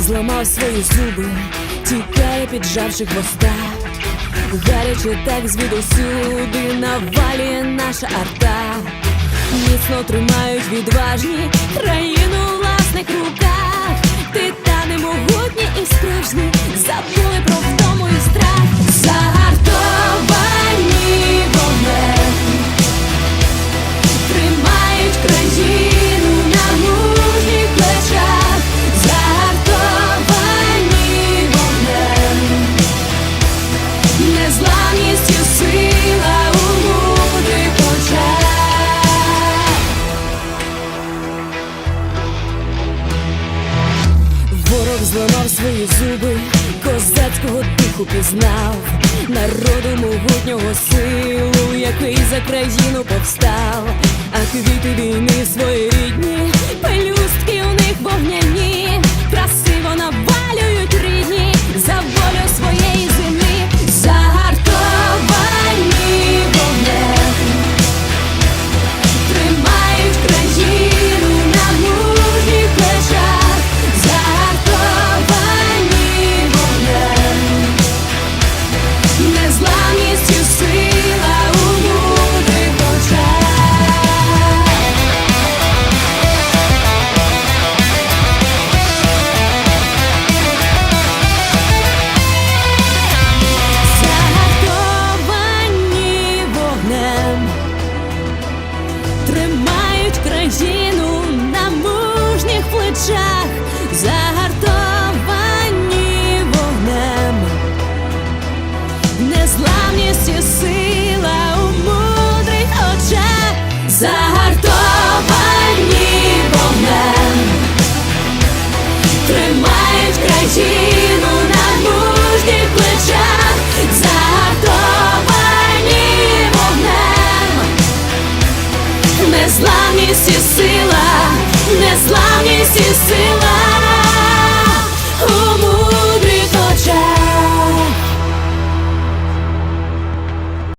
зламав свої зуби, тікає, піджавши хвоста, гаряче так звідусюди навалює наша арта, міцно тримають відважні країну власних руках. Ворог зламав свої зуби, козацького духу пізнав, народу могутнього силу, який за країну повстав, а квіти війни свої рідні. країн.